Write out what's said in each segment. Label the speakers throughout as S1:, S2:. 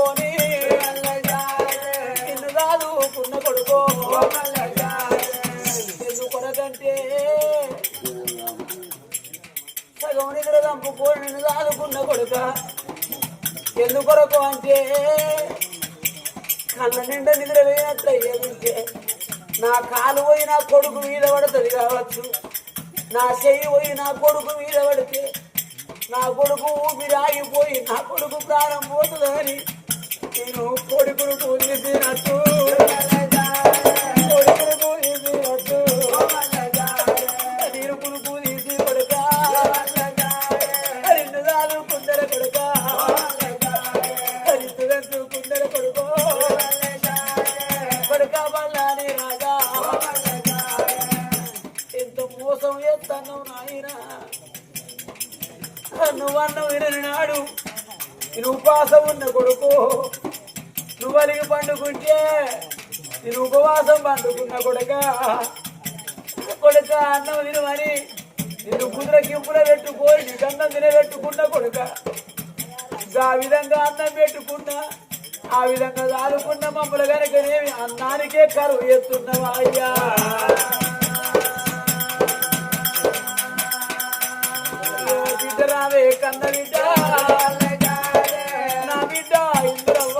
S1: కొడుకోని నిన్ను కాదు పున్న కొడుకో. ఎందు కొరకంటే సగం నిద్ర దంపుకో నిన్ను కాదు పున్న కొడుక. ఎందు కొరకు అంటే కళ్ళ నిండా నిద్ర లేనట్లయ్యే నా కాలు పోయిన కొడుకు మీద పడుతుంది కావచ్చు. నా చెయ్యి పోయి నా కొడుకు మీద పడితే నా కొడుకు ఊపిరి ఆగిపోయి నా కొడుకు ప్రారంభం పోతుందని నేను కొడుకును పూజించినట్టు. కుందర రాజా. నువ్వన్న వినని నాడు నేను ఉపవాసం ఉన్న కొడుకు. నువ్వు అలిగి పండుకుంటే నేను ఉపవాసం పండుకున్న కొడక. కొడక అన్నం తినమని నేను కుదుర కింపుల పెట్టుకోని నీకు అన్నం తినబెట్టుకున్న కొడుక. ఆ విధంగా అన్నం పెట్టుకున్నా ఆ విధంగా దాదుకున్న మమ్మల్ని కనుకనేమి అన్నానికే కరువు ఎత్తున్నావా అయ్యా? బిడ్డ రావే కన్న బిడ్డ. నా బిడ్డ ఇంద్రవ్వ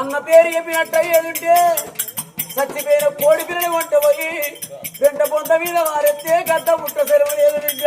S1: అన్న పేరు చెప్పినట్టు అయ్యేదుంటే చచ్చిపోయిన కోడి పిల్లని వంట పోయి వెంట పొంత మీద వారెత్తే గద్ద పుట్ట సెలవు లేదు బిడ్డ